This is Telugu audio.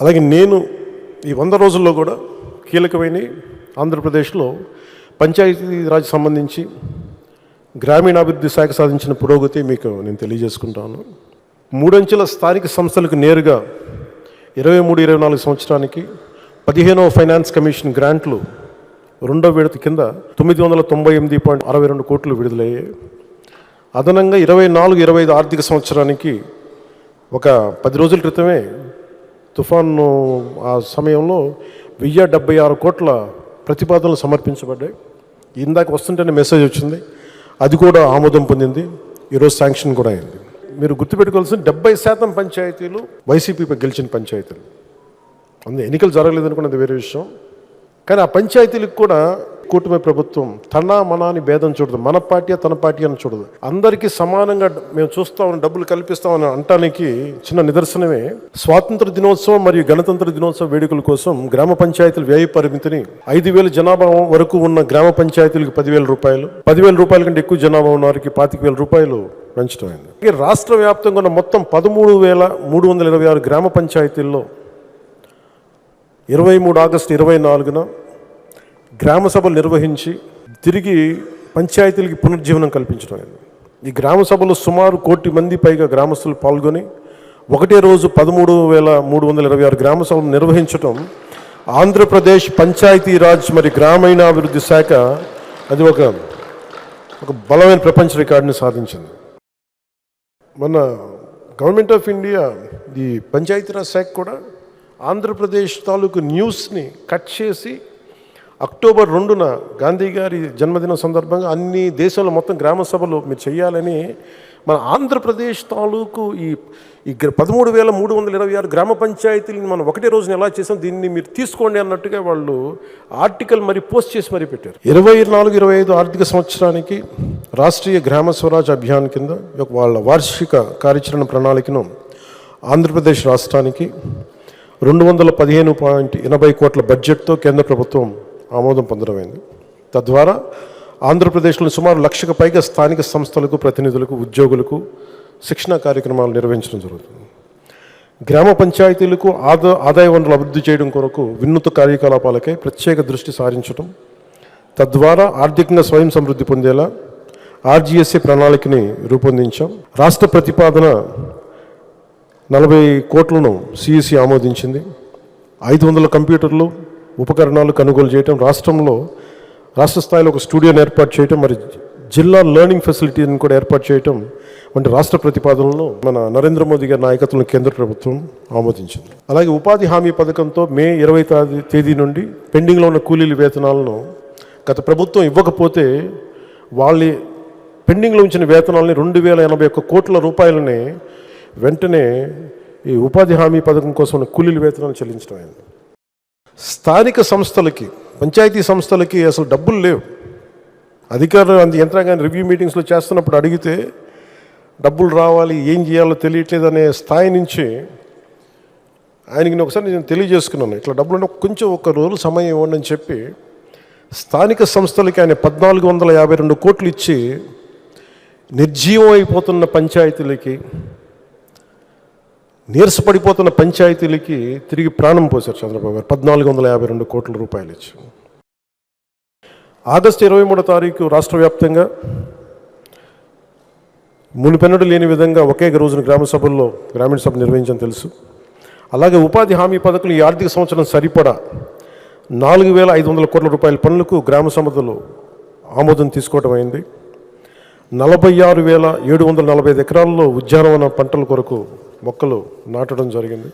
అలాగే నేను ఈ వంద రోజుల్లో కూడా కీలకమైన ఆంధ్రప్రదేశ్లో పంచాయతీరాజ్ సంబంధించి గ్రామీణాభివృద్ధి శాఖ సాధించిన పురోగతి మీకు నేను తెలియజేసుకుంటాను. మూడంచెల స్థానిక సంస్థలకు నేరుగా ఇరవై మూడు ఇరవై నాలుగు సంవత్సరానికి పదిహేనవ ఫైనాన్స్ కమిషన్ గ్రాంట్లు రెండో విడత కింద తొమ్మిది వందల తొంభై ఎనిమిది పాయింట్ అరవై రెండు కోట్లు విడుదలయ్యాయి. అదనంగా ఇరవై నాలుగు ఇరవై ఐదు ఆర్థిక సంవత్సరానికి ఒక పది రోజుల క్రితమే తుఫాను ఆ సమయంలో వెయ్యి డెబ్బై ఆరు కోట్ల ప్రతిపాదనలు సమర్పించబడ్డాయి. ఇందాక వస్తుంటేనే మెసేజ్ వచ్చింది. అది కూడా ఆమోదం పొందింది. ఈరోజు శాంక్షన్ కూడా అయింది. మీరు గుర్తుపెట్టుకోవాల్సిన డెబ్బై శాతం పంచాయతీలు వైసీపీ గెలిచిన పంచాయతీలు. అందులో ఎన్నికలు జరగలేదనుకున్నది వేరే విషయం. కానీ ఆ పంచాయతీలకు కూడా కూటమి ప్రభుత్వం తన మన అని భేదం చూడదు మన పార్టీ తన పార్టీ అని చూడదు. అందరికీ సమానంగా మేము చూస్తామని డబ్బులు కల్పిస్తామని అంటానికి చిన్న నిదర్శనమే. స్వాతంత్ర దినోత్సవం మరియు గణతంత్ర దినోత్సవ వేడుకల కోసం గ్రామ పంచాయతీల వ్యయ పరిమితిని ఐదు వేల జనాభా వరకు ఉన్న గ్రామ పంచాయతీలకు పదివేల రూపాయలు పదివేల రూపాయల కంటే ఎక్కువ జనాభా ఉన్న వారికి పాతిక వేల రూపాయలు పెంచడం అయింది. రాష్ట్ర వ్యాప్తంగా ఉన్న మొత్తం పదమూడు వేల మూడు వందల ఇరవై ఆరు గ్రామ పంచాయతీల్లో ఇరవై మూడు ఆగస్టు ఇరవై నాలుగున గ్రామ సభలు నిర్వహించి తిరిగి పంచాయతీలకి పునర్జీవనం కల్పించడం అయింది. ఈ గ్రామ సభలో సుమారు కోటి మంది పైగా గ్రామస్తులు పాల్గొని ఒకటే రోజు పదమూడు వేల మూడు వందల ఇరవై ఆరు గ్రామ సభలు నిర్వహించడం ఆంధ్రప్రదేశ్ పంచాయతీరాజ్ మరి గ్రామీణాభివృద్ధి శాఖ అది ఒక ఒక బలమైన ప్రపంచ రికార్డుని సాధించింది. మన గవర్నమెంట్ ఆఫ్ ఇండియా ఈ పంచాయతీరాజ్ శాఖ కూడా ఆంధ్రప్రదేశ్ తాలూకు న్యూస్ని కట్ చేసి అక్టోబర్ రెండున గాంధీ గారి జన్మదిన సందర్భంగా అన్ని దేశంలో మొత్తం గ్రామ సభలు మీరు చేయాలని మన ఆంధ్రప్రదేశ్ తాలూకు ఈ ఈ పదమూడు వేల మూడు వందల ఇరవై ఆరు గ్రామ పంచాయతీలను మనం ఒకటే రోజున ఎలా చేసాం దీన్ని మీరు తీసుకోండి అన్నట్టుగా వాళ్ళు ఆర్టికల్ మరి పోస్ట్ చేసి మరీ పెట్టారు. ఇరవై నాలుగు ఇరవై ఐదు ఆర్థిక సంవత్సరానికి రాష్ట్రీయ గ్రామ స్వరాజ్ అభియాన్ కింద వాళ్ళ వార్షిక కార్యాచరణ ప్రణాళికను ఆంధ్రప్రదేశ్ రాష్ట్రానికి రెండు వందల పదిహేను పాయింట్ ఎనభై కోట్ల బడ్జెట్తో కేంద్ర ప్రభుత్వం ఆమోదం పొందడమైంది. తద్వారా ఆంధ్రప్రదేశ్లో సుమారు లక్షకు పైగా స్థానిక సంస్థలకు ప్రతినిధులకు ఉద్యోగులకు శిక్షణా కార్యక్రమాలు నిర్వహించడం జరుగుతుంది. గ్రామ పంచాయతీలకు ఆదా ఆదాయ వనరులు అభివృద్ధి చేయడం కొరకు వినూత్న కార్యకలాపాలకై ప్రత్యేక దృష్టి సారించడం తద్వారా ఆర్థికంగా స్వయం సమృద్ధి పొందేలా ఆర్జీఎస్ఏ ప్రణాళికని రూపొందించాం. రాష్ట్ర ప్రతిపాదన నలభై కోట్లను సిఇసి ఆమోదించింది. ఐదు వందల కంప్యూటర్లు ఉపకరణాలు కొనుగోలు చేయటం రాష్ట్రంలో రాష్ట్ర స్థాయిలో ఒక స్టూడియోని ఏర్పాటు చేయటం మరి జిల్లా లెర్నింగ్ ఫెసిలిటీని కూడా ఏర్పాటు చేయటం వంటి రాష్ట్ర ప్రతిపాదనలను మన నరేంద్ర మోదీ గారి నాయకత్వంలో కేంద్ర ప్రభుత్వం ఆమోదించింది. అలాగే ఉపాధి హామీ పథకంతో మే ఇరవై తేదీ నుండి పెండింగ్లో ఉన్న కూలీల వేతనాలను గత ప్రభుత్వం ఇవ్వకపోతే వాళ్ళ పెండింగ్లో ఉంచిన వేతనాలని రెండు వేల ఎనభై ఒక్క కోట్ల రూపాయలని వెంటనే ఈ ఉపాధి హామీ పథకం కోసం ఉన్న కూలీల వేతనాలు చెల్లించడం అయింది. స్థానిక సంస్థలకి పంచాయతీ సంస్థలకి అసలు డబ్బులు లేవు. అధికారులు అంత యంత్రాంగాన్ని రివ్యూ మీటింగ్స్లో చేస్తున్నప్పుడు అడిగితే డబ్బులు రావాలి ఏం చేయాలో తెలియట్లేదు అనే స్థాయి నుంచి ఆయనకి నేను ఒకసారి నేను తెలియజేసుకున్నాను. ఇట్లా డబ్బులు ఉంటే కొంచెం ఒక రోజు సమయం ఇవ్వండి అని చెప్పి స్థానిక సంస్థలకి ఆయన పద్నాలుగు వందల యాభై రెండు కోట్లు ఇచ్చి నిర్జీవం అయిపోతున్న పంచాయతీలకి నీరసపడిపోతున్న పంచాయతీలకి తిరిగి ప్రాణం పోశారు చంద్రబాబు గారు. పద్నాలుగు వందల యాభై రెండు కోట్ల రూపాయలు ఇచ్చి. ఆగస్టు ఇరవై మూడో తారీఖు రాష్ట్ర వ్యాప్తంగా మునిపెన్నడు లేని విధంగా ఒకే రోజున గ్రామ సభల్లో గ్రామీణ సభ నిర్వహించని తెలుసు. అలాగే ఉపాధి హామీ పథకం ఈ ఆర్థిక సంవత్సరం సరిపడా నాలుగు వేల ఐదు వందల కోట్ల రూపాయల పనులకు గ్రామ సభలో ఆమోదం తీసుకోవడం అయింది. నలభై ఆరు వేల ఏడు వందల నలభై ఐదు ఎకరాల్లో ఉద్యానవన పంటల కొరకు మొక్కలు నాటడం జరిగింది.